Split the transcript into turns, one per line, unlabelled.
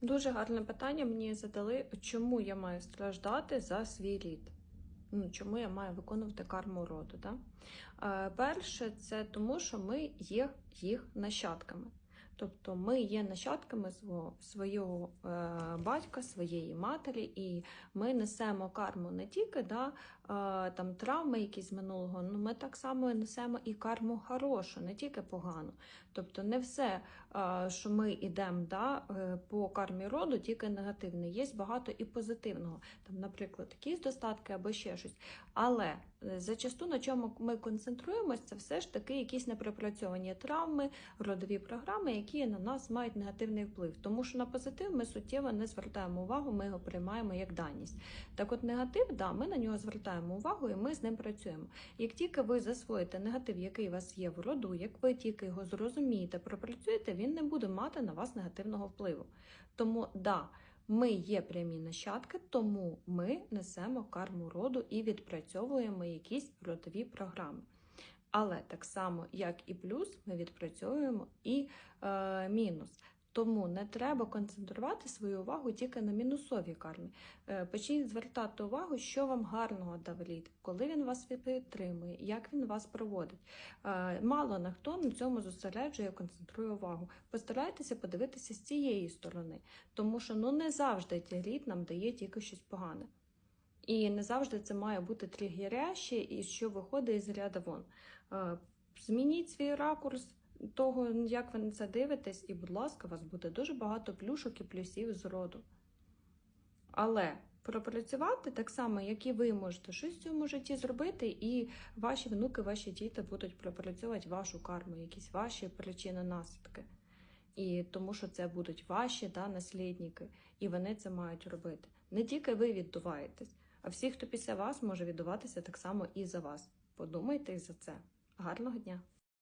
Дуже гарне питання мені задали, чому я маю страждати за свій рід? Ну, чому я маю виконувати карму роду? Да? Е, перше, це тому, що ми є їх нащадками. Тобто ми є нащадками свого, е, батька, своєї матері, і ми несемо карму не тільки да, е, там, травми якісь минулого, ну ми так само несемо і карму хорошу, не тільки погану. Тобто не все, е, що ми йдемо да, по кармі роду, тільки негативне. Є багато і позитивного. Там, наприклад, якісь достатки або ще щось. Але зачасту на чому ми концентруємося, це все ж таки якісь непропрацьовані травми, родові програми, які на нас мають негативний вплив. Тому що на позитив ми суттєво не звертаємо увагу, ми його приймаємо як даність. Так от негатив, да, ми на нього звертаємо увагу і ми з ним працюємо. Як тільки ви засвоїте негатив, який у вас є в роду, як ви тільки його зрозумієте, пропрацюєте, він не буде мати на вас негативного впливу. Тому да. Ми є прямі нащадки, тому ми несемо карму роду і відпрацьовуємо якісь родові програми. Але так само, як і плюс, ми відпрацьовуємо і е, мінус. Тому не треба концентрувати свою увагу тільки на мінусовій кармі. Е, Почніть звертати увагу, що вам гарного дав рід, коли він вас підтримує, як він вас проводить. Е, Мало на хто на цьому зосереджує, концентрує увагу. Постарайтеся подивитися з цієї сторони, тому що ну не завжди цей рід нам дає тільки щось погане. І не завжди це має бути тригеряще і що виходить із ряда вон. Е, Змініть свій ракурс того, як ви на це дивитесь, і, будь ласка, у вас буде дуже багато плюшок і плюсів з роду. Але пропрацювати так само, як і ви можете щось в цьому житті зробити, і ваші внуки, ваші діти будуть пропрацьовувати вашу карму, якісь ваші причини наслідки. І тому що це будуть ваші да, наслідники, і вони це мають робити. Не тільки ви віддуваєтесь, а всі, хто після вас може віддуватися так само і за вас. Подумайте за це. Гарного дня!